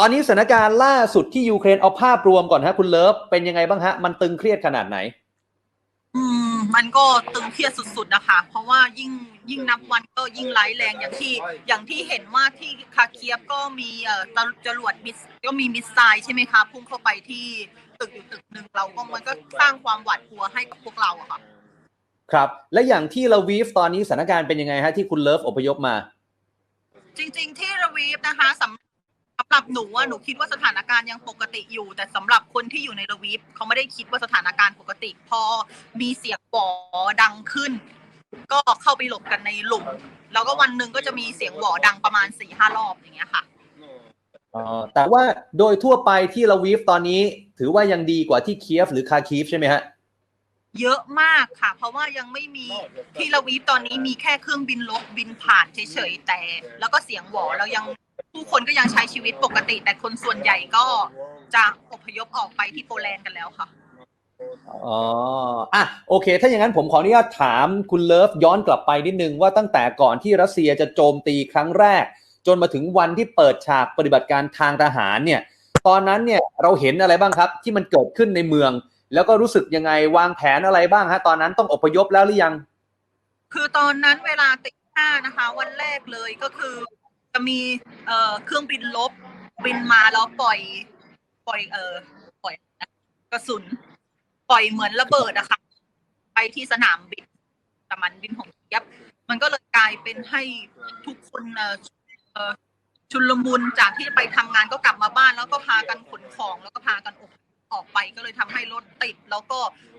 ตอนนี้สถานการณ์ล่าสุดที่ยูเครนเอาภาพรวมก่อนฮะคุณเลิฟเป็นยังไงบ้างฮะ มันตึงเครียดขนาดไหน อืม มันก็ตึงเครียดสุด ๆนะคะ เพราะว่ายิ่งยิ่งนับวันก็ยิ่งร้ายแรงอย่างที่อย่างที่เห็นว่าที่คาเคียบก็มีเอ่อตะจรวดมิสก็มีมิสไซล์ใช่ไหมคะพุ่งเข้าไปที่ตึกอยู่ตึกหนึ่งเราก็มันก็สร้างความหวาดกลัวให้กับพวกเราอะค่ะ ครับ และอย่างที่ลาวีฟตอนนี้สถานการณ์เป็นยังไงฮะที่คุณเลิฟอพยพมา จริง ๆ ที่ระวีฟนะคะสำสำ หรับหนูว่าหนูคิดว่าสถานการณ์ยังปกติอยู่ แต่สำหรับคนที่อยู่ในระวีฟเขาไม่ได้คิดว่าสถานการณ์ปกติ พอมีเสียงบอดังขึ้น ก็เข้าไปหลบกันในหลุมแล้วก็วันหนึ่งก็จะมีเสียงหวอดังประมาณสี่ห้ารอบอย่างเงี้ยค่ะอ๋อแต่ว่าโดยทั่วไปที่ลาวีฟตอนนี้ ถือว่ายังดีกว่าที่เคียฟหรือคาคีฟใช่ไหมฮะเยอะมากค่ะ เพราะว่ายังไม่มีที่ละวีฟตอนนี้มีแค่เครื่องบินลบบินผ่านเฉยๆแต่ แล้วก็เสียงหวอแล้วยัง ผู้คนก็ยังใช้ชีวิตปกติ แต่คนส่วนใหญ่ก็จะอพยพออกไปที่โปแลนด์กันแล้วค่ะอ๋ออะโอเค ถ้าอย่างนั้นผมขออนุญาตถามคุณเลิฟย้อนกลับไปนิดนึงว่าตั้งแต่ก่อนที่รัสเซียจะโจมตีครั้งแรก จนมาถึงวันที่เปิดฉากปฏิบัติการทางทหารเนี่ย ตอนนั้นเนี่ยเราเห็นอะไรบ้างครับ ที่มันเกิดขึ้นในเมือง แล้วก็รู้สึกยังไงวางแผนอะไรบ้างฮะตอนนั้นต้องอพยพแล้วหรือยัง คือตอนนั้นเวลาตีห้านะคะ วันแรกเลยก็คือ จะมีเอ่อเครื่องบินลบบินมาแล้วปล่อยปล่อยเอ่อปล่อยกระสุน ปล่อยเหมือนระเบิดอะค่ะ ไปที่สนามบินแต่มันบินของเทียบมันก็เลยกลายเป็นให้ทุกคนเอ่อเอ่อชุลมุนจากที่ไปทำงานก็กลับมาบ้าน แล้วก็พากันขนของแล้วก็พากันออกออกไปก็เลยทำให้รถติด แล้วก็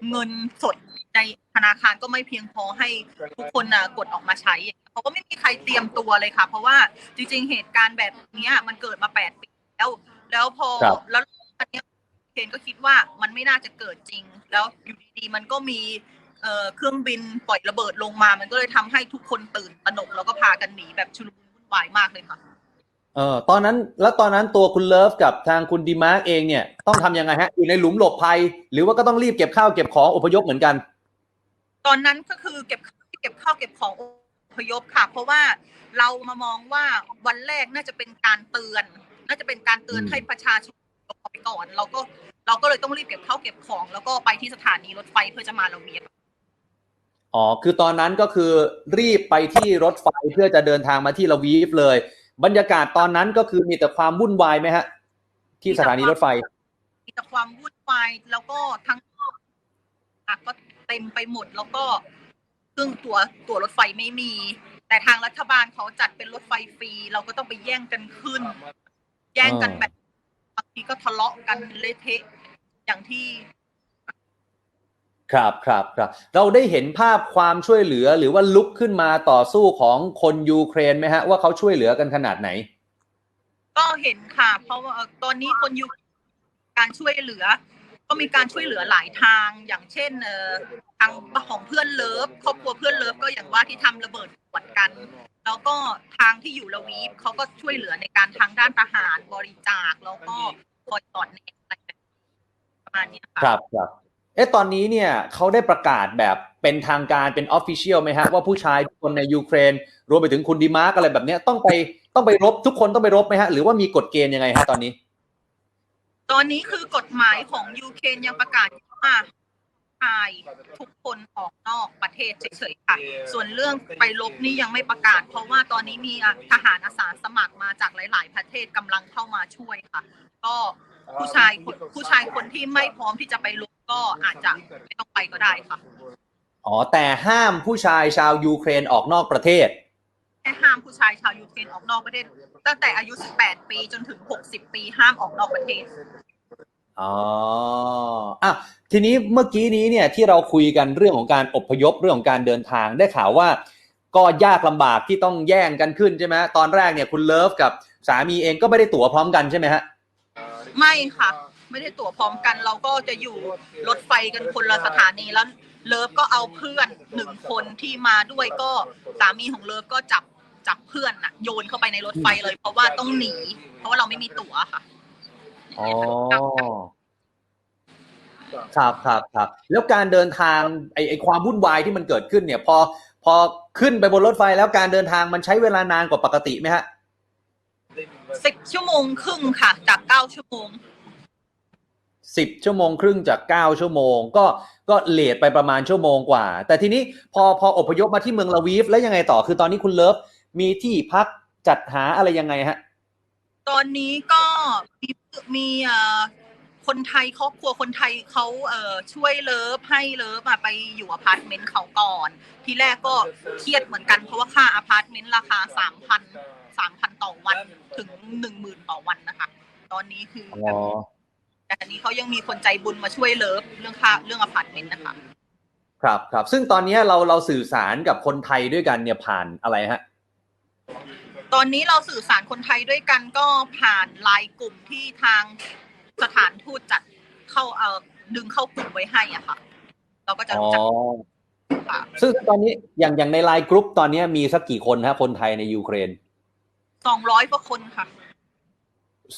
เงินสดในธนาคารก็ไม่เพียงพอให้ทุกคนน่ะกดออกมาใช้เขาก็ไม่มีใครเตรียมตัวเลยค่ะ เพราะว่าจริง ๆ เหตุการณ์แบบเนี้ยมันเกิดมาแปดปีแล้ว แล้วพอครับแล้วอันเนี้ยเคนก็คิดว่ามันไม่น่าจะเกิดจริง แล้วอยู่ดีๆมันก็มีเอ่อเครื่องบินปล่อยระเบิดลงมา มันก็เลยทำให้ทุกคนตื่นตระหนกแล้วก็พากันหนีแบบชุลมุนวุ่นวายมากเลยค่ะเออตอนนั้นแล้วตอนนั้นตัวคุณเลิฟกับทางคุณดีมาร์กเองเนี่ยต้องทำยังไงฮะอยู่ในหลุมหลบภัย หรือว่าก็ต้องรีบเก็บข้าวเก็บของอพยพเหมือนกัน ตอนนั้นก็คือเก็บเก็บข้าวเก็บของอ พยพค่ะ เพราะว่าเรามามองว่าวันแรกน่าจะเป็นการเตือน น่าจะเป็นการเตือนอืมให้ประชาชนออกไปก่อน เราก็เราก็เลยต้องรีบเก็บข้าวเก็บของ แล้วก็ไปที่สถานีรถไฟเพื่อจะมาละเวียงอ๋อคือตอนนั้นก็คือรีบไปที่รถไฟเพื่อจะเดินทางมาที่ลาวีฟเลย บรรยากาศตอนนั้นก็คือมีแต่ความวุ่นวายไหมฮะ ที่สถานีรถไฟมีแต่ความวุ่นวายแล้วก็ทั้งอะก็เต็มไปหมดแล้วก็ ซึ่งตัวตัวรถไฟไม่มี แต่ทางรัฐบาลเขาจัดเป็นรถไฟฟรี เราก็ต้องไปแย่งกันขึ้น แย่งกันแบบบางทีก็ทะเลาะกันเละเทะอย่างที่ครับครับครับเราได้เห็นภาพความช่วยเหลือหรือว่าลุกขึ้นมาต่อสู้ของคนยูเครนไหมฮะ ว่าเขาช่วยเหลือกันขนาดไหน ก็เห็นค่ะ เพราะว่าตอนนี้คนอยู่การช่วยเหลือ ก็มีการช่วยเหลือหลายทางอย่างเช่นทางของเพื่อนเลิฟครอบครัวเพื่อนเลิฟก็อย่างว่าที่ทำระเบิดขวดกัน แล้วก็ทางที่อยู่ละวีฟเขาก็ช่วยเหลือในการทางด้านทหารบริจาคแล้วก็คอยสอดแนอะไรประมาณนี้ค่ะครับครับเอ๊ะตอนนี้เนี่ยเขาได้ประกาศแบบเป็นทางการเป็นออฟฟิเชียลไหมฮะว่าผู้ชายคนในยูเครน รวมไปถึงคุณดีมาร์กอะไรแบบนี้ต้องไปต้องไปรบทุกคนต้องไปรบไหมฮะหรือว่ามีกฎเกณฑ์ยังไงฮะตอนนี้ ตอนนี้คือกฎหมายของยูเครนยังประกาศว่าชายทุกคนออกนอกประเทศเฉยๆค่ะ ส่วนเรื่องไปลบนี่ยังไม่ประกาศ เพราะว่าตอนนี้มีทหารอาสาสมัครมาจากหลาย ๆ ประเทศกำลังเข้ามาช่วยค่ะ ก็ผู้ชายผู้ชายคนที่ไม่พร้อมที่จะไปลบก็อาจจะไม่ต้องไปก็ได้ค่ะ อ๋อแต่ห้ามผู้ชายชาวยูเครนออกนอกประเทศ แค่ห้ามผู้ชายชาวยูเครนออกนอกประเทศ ตั้งแต่อายุ 18 ปีจนถึง 60 ปีห้ามออกนอกประเทศ อ๋ออะทีนี้เมื่อกี้นี้เนี่ยที่เราคุยกันเรื่องของการอพยพเรื่องของการเดินทางได้ข่าวว่า ก็ยากลำบากที่ต้องแย่งกันขึ้นใช่ไหมตอนแรกเนี่ยคุณเลิฟกับสามีเองก็ไม่ได้ตั๋วพร้อมกันใช่ไหมฮะไม่ค่ะ ไม่ได้ตั๋วพร้อมกัน เราก็จะอยู่รถไฟกันคนละสถานีแล้ว เลิฟก็เอาเพื่อนหนึ่งคนที่มาด้วยก็สามีของเลิฟก็จับจับเพื่อนน่ะโยนเข้าไปในรถไฟเลย เพราะว่าต้องหนี เพราะว่าเราไม่มีตั๋วค่ะอ๋อครับครับครับแล้วการเดินทางไอไอความวุ่นวายที่มันเกิดขึ้นเนี่ย พอพอขึ้นไปบนรถไฟแล้วการเดินทางมันใช้เวลานานกว่าปกติไหมฮะสิบชั่วโมงครึ่งค่ะ จากเก้าชั่วโมง สิบชั่วโมงครึ่งจากเก้าชั่วโมง ก็ก็เลทไปประมาณชั่วโมงกว่า แต่ทีนี้พอพออพยพมาที่เมืองลาวีฟแล้วยังไงต่อคือตอนนี้คุณเลิฟมีที่พักจัดหาอะไรยังไงฮะ ตอนนี้ก็มีมีเอ่อคนไทยครอบครัวคนไทยเขาเอ่อช่วยเลิฟให้เลิฟอะไปอยู่อพาร์ตเมนต์เขาก่อน ทีแรกก็เครียดเหมือนกันเพราะว่าค่าอพาร์ตเมนต์ราคาสามพันสามพันต่อวันถึงหนึ่งหมื่นต่อวันนะคะ ตอนนี้คือแบบ แต่อันนี้เขายังมีคนใจบุญมาช่วยเลิฟเรื่องค่าเรื่องอพาร์ตเมนต์นะคะ ครับครับ ซึ่งตอนนี้เราเราสื่อสารกับคนไทยด้วยกันเนี่ยผ่านอะไรฮะตอนนี้เราสื่อสารคนไทยด้วยกันก็ผ่านไลน์กลุ่มที่ทางสถานทูตจัดเข้าเอ่อดึงเข้ากลุ่มไว้ให้อะค่ะ เราก็จะอ๋อรู้จักค่ะซึ่งตอนนี้อย่างอย่างในไลน์กรุ๊ปตอนนี้มีสักกี่คนฮะคนไทยในยูเครนสองร้อยกว่าคนค่ะ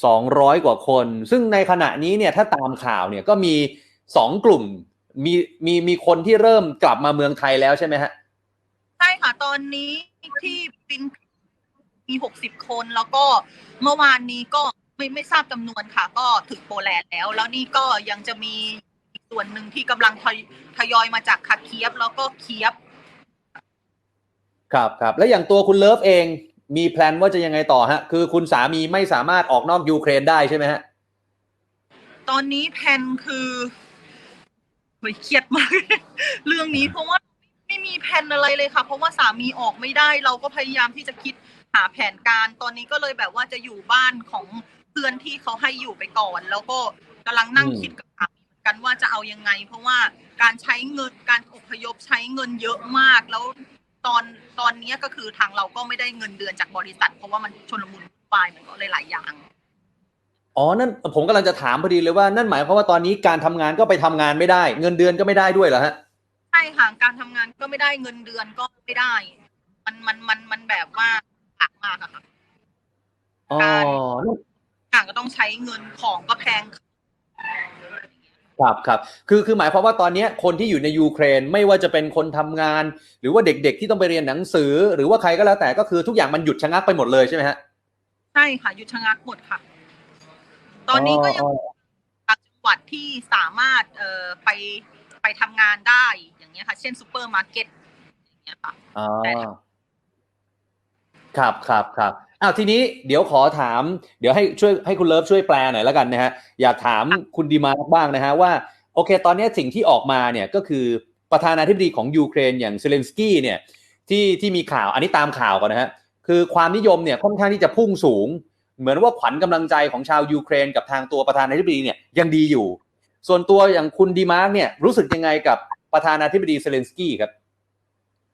สองร้อยกว่าคน ซึ่งในขณะนี้เนี่ยถ้าตามข่าวเนี่ยก็มีสองกลุ่มมีมีมีคนที่เริ่มกลับมาเมืองไทยแล้วใช่ไหมฮะ ใช่ค่ะ ตอนนี้ที่บินมีหกสิบคนแล้วก็เมื่อวานนี้ก็ไม่ไม่ทราบจำนวนค่ะ ก็ถึงโปแลนด์แล้ว แล้วนี่ก็ยังจะมีอีกส่วนหนึ่งที่กำลังทยทยอยมาจากคาเคียบแล้วก็เคียบ ครับครับ แล้วอย่างตัวคุณเลิฟเอง มีแพลนว่าจะยังไงต่อฮะ คือคุณสามีไม่สามารถออกนอกยูเครนได้ใช่ไหมฮะ ตอนนี้แพลนคือโหยเครียดมาก เรื่องนี้เพราะว่าไม่มีแผนอะไรเลยค่ะ เพราะว่าสามีออกไม่ได้ เราก็พยายามที่จะคิดหาแผนการ ตอนนี้ก็เลยแบบว่าจะอยู่บ้านของเพื่อนที่เขาให้อยู่ไปก่อน แล้วก็กำลังนั่งคิดกับสามีกันว่าจะเอายังไง เพราะว่าการใช้เงินการอพยพใช้เงินเยอะมาก แล้ว ตอนตอนนี้ก็คือทางเราก็ไม่ได้เงินเดือนจากบริษัท เพราะว่ามันชนลมุนวุ่นวายมันก็เลยหลายอย่าง อ๋อ นั่นผมกำลังจะถามพอดีเลยว่านั่นหมายความว่าตอนนี้การทำงานก็ไปทำงานไม่ได้ เงินเดือนก็ไม่ได้ด้วยเหรอฮะใช่ค่ะการทำงานก็ไม่ได้เงินเดือนก็ไม่ได้ มันมันมันมันแบบว่าหนักมากอะค่ะอ๋อนั่นต่างก็ต้องใช้เงินของก็แพง ครับครับคือคือหมายความว่าตอนนี้คนที่อยู่ในยูเครนไม่ว่าจะเป็นคนทำงาน หรือว่าเด็กๆที่ต้องไปเรียนหนังสือ หรือว่าใครก็แล้วแต่ก็คือทุกอย่างมันหยุดชะงักไปหมดเลยใช่ไหมฮะใช่ค่ะหยุดชะงักหมดค่ะ ตอนนี้ก็ยังบางจังหวัดที่สามารถเอ่อไปไปทำงานได้อย่างเงี้ยค่ะ เช่นซูเปอร์มาร์เก็ตอย่างเงี้ยค่ะอ๋อแต่ครับครับครับ อ้าวทีนี้เดี๋ยวขอถาม เดี๋ยวให้ช่วยให้คุณเลิฟช่วยแปลหน่อยแล้วกันนะฮะอยากถามคุณดีมาร์กบ้างนะฮะว่าโอเค ตอนนี้สิ่งที่ออกมาเนี่ยก็คือประธานาธิบดีของยูเครนอย่างเซเลนสกี้เนี่ยที่ที่มีข่าวอันนี้ตามข่าวก่อนนะฮะคือความนิยมเนี่ยค่อนข้างที่จะพุ่งสูง เหมือนว่าขวัญกำลังใจของชาวยูเครน กับทางตัวประธานาธิบดีเนี่ยยังดีอยู่ ส่วนตัวอย่างคุณดีมาร์กเนี่ยรู้สึกยังไงกับประธานาธิบดีเซเลนสกี้ครับ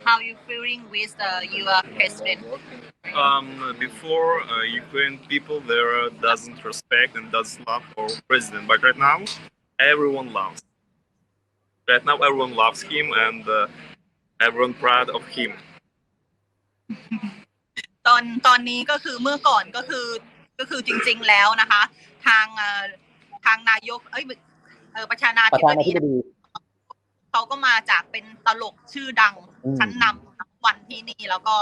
How you feeling with uh, your president Um, before uh, Ukraine people there doesn't respect and doesn't love our president, but right now everyone loves. Right now everyone loves him and uh, everyone proud of him. ตอนตอนนี้ก็คือเมื่อก่อนก็คือก็คือจริง ๆแล้วนะคะ ทางเอ่อทางนายก เอ้ยเออประธานา ประ ธิบ ธานา ดี ธิบดี เขาก็มาจากเป็นตลกชื่อดังอืมชั้นนำนับวันที่นี่แล้วก็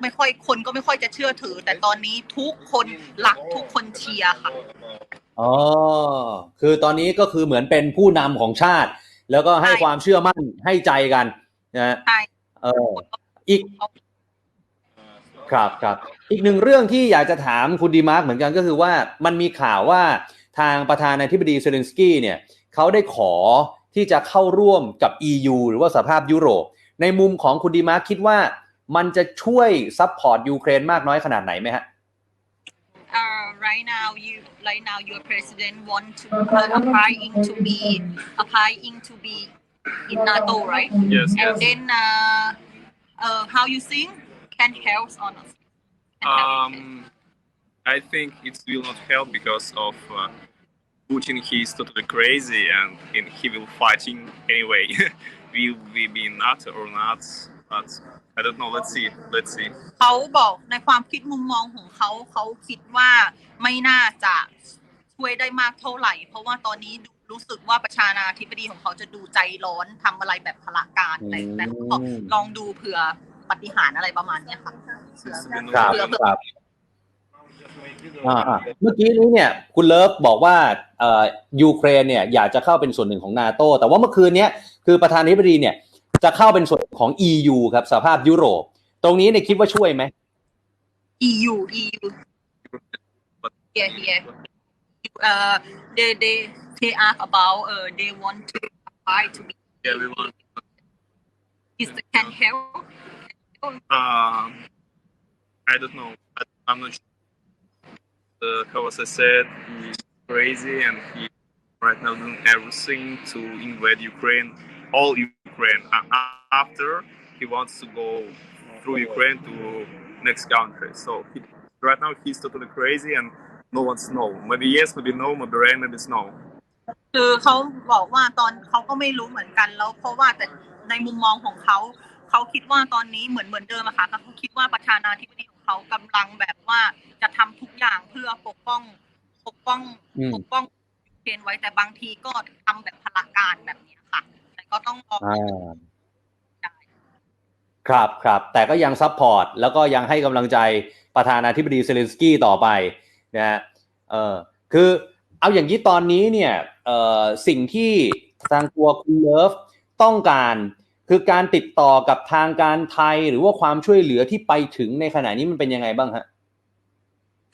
ไม่ค่อยคนก็ไม่ค่อยจะเชื่อถือ แต่ตอนนี้ทุกคนรักทุกคนเชียร์ค่ะอ๋อคือตอนนี้ก็คือเหมือนเป็นผู้นำของชาติ แล้วก็ให้ใช่ความเชื่อมั่นให้ใจกันนะฮะใช่เอออีกครับครับอีกหนึ่งเรื่องที่อยากจะถามคุณดีมาร์กเหมือนกันก็คือว่ามันมีข่าวว่าทางประธานาธิบดีเซเลนสกี้เนี่ยเขาได้ขอ ที่จะเข้าร่วมกับ EU หรือว่าสหภาพยุโรป ในมุมของคุณดีมาร์กคิดว่ามันจะช่วยซัพพอร์ตยูเครนมากน้อยขนาดไหนไหมฮะ uh, right now you right now your president want to uh, applying to be applying to be in NATO right Yes, and yes. then uh, uh, how you think can help on us Can help. Um, I think it will not help because of uh, Putin he is totally crazy and, and he will fighting anyway. will we be in NATO or not? But I don't know. Let's see. Let's see. เขาบอกในความคิดมุมมองของเขาเขาคิดว่าไม่น่าจะช่วยได้มากเท่าไหร่ เพราะว่าตอนนี้ดูรู้สึกว่าประชานาธิบดีของเขาจะดูใจร้อนทำอะไรแบบพละการอะไรแต่ก็ลองดูเผื่อปฏิหารอะไรประมาณเนี้ยค่ะเผื่อ It's been ครับ อ่าอ่าเมื่อกี้นี้เนี่ยคุณเลิฟบอกว่าเอ่อยูเครนเนี่ยอยากจะเข้าเป็นส่วนหนึ่งของนาโตแต่ว่าเมื่อคืนเนี้ยคือประธานาธิบดีเนี่ยจะเข้าเป็นส่วนของ EU ครับสหภาพยุโรป ตรงนี้เนี่ยคิดว่าช่วยไหม EU EU here here uh they they they ask about uh they want to apply to be Yeah, we want. is the can help Um, I don't know. I, I'm not sure. Uh, Kawasa said he's crazy and he right now doing everything to invade Ukraine, all Ukraine. A- a- after he wants to go through Ukraine to next country. So he, right now he's totally crazy and no one's know. Maybe yes, maybe no, maybe rain, maybe snow. คือเขาบอกว่าตอนเขาก็ไม่รู้เหมือนกันแล้ว เพราะว่าแต่ในมุมมองของเขาเขาคิดว่าตอนนี้เหมือนเหมือนเดิมอะค่ะเขาคิดว่าประธานาธิบดีของ ง เขากำลังแบบว่าจะทำทุกอย่างเพื่อปกป้องปกป้องอืมปกป้องยูเครนไว้แต่บางทีก็ทำแบบพละการแบบนี้ค่ะ แต่ก็ต้องรออ่าครับครับแต่ก็ยังซัพพอร์ตแล้วก็ยังให้กำลังใจประธานาธิบดีเซเลนสกี้ต่อไปนะฮะเออคือเอาอย่างนี้ตอนนี้เนี่ยเอ่อสิ่งที่ทางตัวคุณเลิฟต้องการ คือการติดต่อกับทางการไทยหรือว่าความช่วยเหลือที่ไปถึงในขณะนี้มันเป็นยังไงบ้างฮะ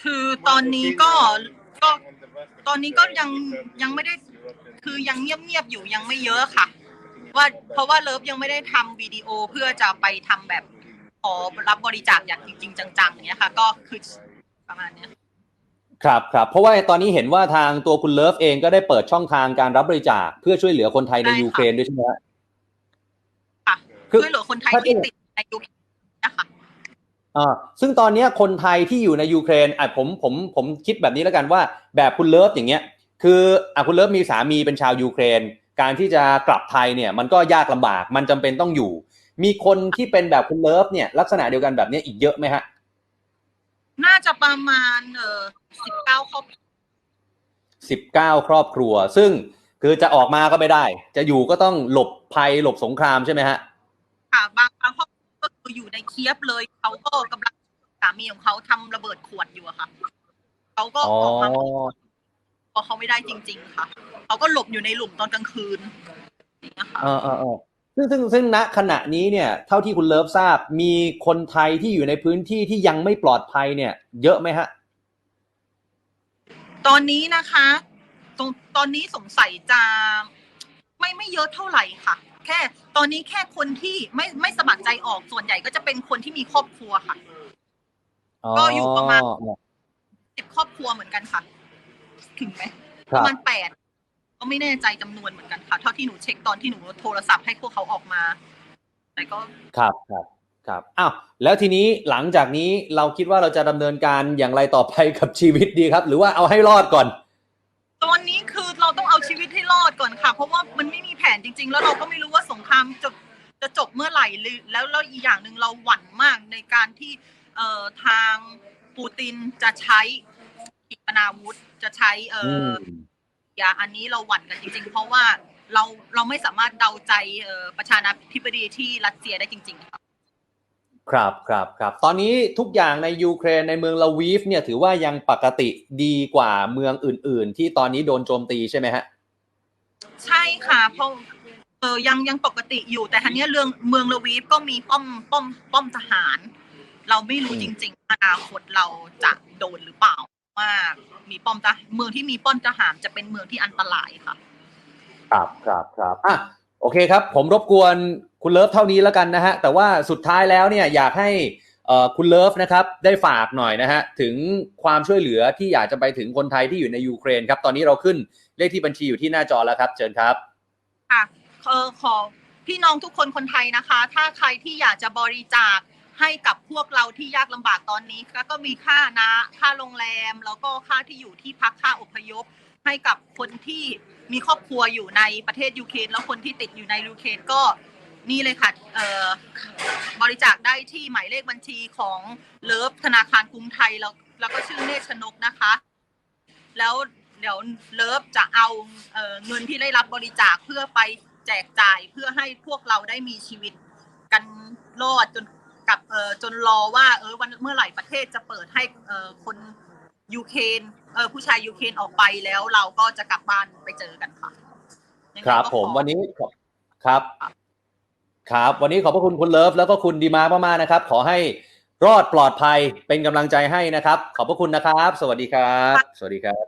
คือตอนนี้ก็ก็ตอนนี้ก็ยังยังไม่ได้คือยังเงียบๆอยู่ยังไม่เยอะค่ะ ว่าเพราะว่าเลิฟยังไม่ได้ทำวิดีโอเพื่อจะไปทำแบบขอรับบริจาคอย่างจริง ๆ จังๆอย่างเนี้ยค่ะ ก็คือประมาณเนี้ยครับครับเพราะว่าตอนนี้เห็นว่าทางตัวคุณเลิฟเองก็ได้เปิดช่องทางการรับบริจาคเพื่อช่วยเหลือคนไทยในใช่ค่ะยูเครนด้วยใช่ไหมฮะค่ะคือ ช่วยเหลือคนไทยถ้าที่ติดในยูเครนนะคะอ่าซึ่งตอนเนี้ยคนไทยที่อยู่ในยูเครนอะผมผมผมคิดแบบนี้แล้วกันว่า แบบคุณเลิฟอย่างเงี้ย คืออะคุณเลิฟมีสามีเป็นชาวยูเครน การที่จะกลับไทยเนี่ย มันก็ยากลำบากมันจำเป็นต้องอยู่ มีคนที่เป็นแบบคุณเลิฟเนี่ย ลักษณะเดียวกันแบบเนี้ยอีกเยอะไหมฮะน่าจะประมาณเออสิบเก้าครอบครัวสิบเก้าครอบครัว ซึ่งคือจะออกมาก็ไม่ได้ จะอยู่ก็ต้องหลบภัยหลบสงครามใช่ไหมฮะ ค่ะ บางบางครอบครัวก็คืออยู่ในเคียบเลย เขาก็กำลังสามีของเขาทำระเบิดขวดอยู่อะค่ะ เขาก็อ๋อออกมาเพราะเขาไม่ได้จริง ๆ ค่ะ เขาก็หลบอยู่ในหลุมตอนกลางคืนอย่างเงี้ยค่ะ เออเออเออซึ่งซึ่งซึ่งณขณะนี้เนี่ย เท่าที่คุณเลิฟทราบ มีคนไทยที่อยู่ในพื้นที่ที่ยังไม่ปลอดภัยเนี่ย เยอะไหมฮะ ตอนนี้นะคะตรงตอนนี้สงสัยจะไม่ไม่เยอะเท่าไหร่ค่ะ แค่ตอนนี้แค่คนที่ไม่ไม่สมัครใจออกส่วนใหญ่ก็จะเป็นคนที่มีครอบครัวค่ะ ก็อยู่ประมาณสิบครอบครัวเหมือนกันค่ะ ถึงไหมคปรับระมาณแปดก็ไม่แน่ใจจำนวนเหมือนกันค่ะ เท่าที่หนูเช็คตอนที่หนูโทรศัพท์ให้พวกเขาออกมาแต่ก็ครับครับครับอ้าวแล้วทีนี้หลังจากนี้เราคิดว่าเราจะดำเนินการอย่างไรต่อไปกับชีวิตดีครับ หรือว่าเอาให้รอดก่อน ตอนนี้คือ เราต้องเอาชีวิตให้รอดก่อนค่ะ เพราะว่ามันไม่มีแผนจริง ๆ แล้วเราก็ไม่รู้ว่าสงครามจะจะจบเมื่อไหร่หรือแล้วแล้วอีกอย่างหนึ่งเราหวั่นมากในการที่เอ่อทางปูตินจะใช้ขีปนาวุธจะใช้เอ่ออยาอันนี้เราหวั่นกันจริง ๆ เพราะว่าเราเราไม่สามารถเดาใจเอ่อประธานาธิบดีที่รัสเซียได้จริง ๆ ค่ะ ครับครับครับตอนนี้ทุกอย่างในยูเครนในเมืองลาวีฟเนี่ยถือว่ายังปกติดีกว่าเมืองอื่น ๆ ที่ตอนนี้โดนโจมตีใช่ไหมฮะใช่ค่ะเพราะเออยังยังปกติอยู่แต่ทันนี้ยเรื่องเมืองลาวีฟก็มีป้อมป้อมป้อมทหาร เราไม่รู้อืมจริง ๆ อนาคตเราจะโดนหรือเปล่าว่ามีป้อมทหารเมืองที่มีป้อมทหารจะเป็นเมืองที่อันตรายค่ะ ครับครับครับอะ โอเคครับ ผมรบกวนคุณเลิฟเท่านี้แล้วกันนะฮะแต่ว่าสุดท้ายแล้วเนี่ยอยากให้คุณเลิฟนะครับได้ฝากหน่อยนะฮะถึงความช่วยเหลือที่อยากจะไปถึงคนไทยที่อยู่ในยูเครนครับ ตอนนี้เราขึ้นเลขที่บัญชีอยู่ที่หน้าจอแล้วครับ เชิญครับค่ะเออขอพี่น้องทุกคนคนไทยนะคะ ถ้าใครที่อยากจะบริจาคให้กับพวกเราที่ยากลำบากตอนนี้แล้วก็มีค่านะ ค่าโรงแรม แล้วก็ค่าที่อยู่ที่พักค่าอพยพ ให้กับคนที่มีครอบครัวอยู่ในประเทศยูเครนแล้วคนที่ติดอยู่ในยูเครนก็นี่เลยค่ะบริจาคได้ที่หมายเลขบัญชีของเลิฟธนาคารกรุงไทยแล้วแล้วก็ชื่อเนชนกนะคะ แล้วเดี๋ยวเลิฟจะเอาเงินที่ได้รับบริจาคเพื่อไปแจกจ่ายเพื่อให้พวกเราได้มีชีวิตกันรอดจนกับจนรอว่าเออวันเมื่อไหร่ประเทศจะเปิดให้คน ยูเครนเออผู้ชายยูเครนออกไปแล้วเราก็จะกลับบ้านไปเจอกันค่ะยังไงครับก็ผมขอวันนี้ขอบครับ ครับ วันนี้ขอบพระคุณคุณเลิฟแล้วก็คุณดีมามากๆนะครับ ขอให้รอดปลอดภัยเป็นกำลังใจให้นะครับ ขอบพระคุณนะครับ สวัสดีครับ สวัสดีครับ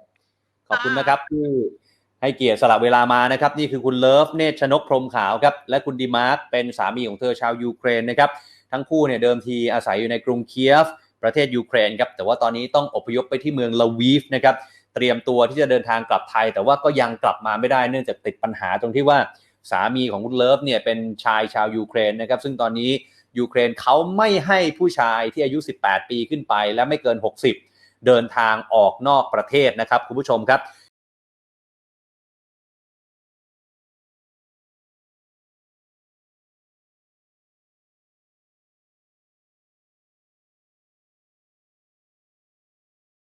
ขอบคุณนะครับที่ให้เกียรติสละเวลามานะครับ นี่คือคุณเลิฟเนตรชนกพรหมขาวครับ และคุณดีมาร์คเป็นสามีของเธอชาวยูเครนนะครับ ทั้งคู่เนี่ยเดิมทีอาศัยอยู่ในกรุงเคียฟ ประเทศยูเครนครับแต่ว่าตอนนี้ต้องอพยพไปที่เมืองลาวีฟนะครับเตรียมตัวที่จะเดินทางกลับไทย แต่ว่าก็ยังกลับมาไม่ได้เนื่องจากติดปัญหาตรงที่ว่าสามีของคุณเลิฟเนี่ยเป็นชายชาวยูเครนนะครับซึ่งตอนนี้ยูเครนเขาไม่ให้ผู้ชายที่อายุ 18 ปีขึ้นไป และไม่เกิน 60 เดินทางออกนอกประเทศนะครับคุณผู้ชมครับ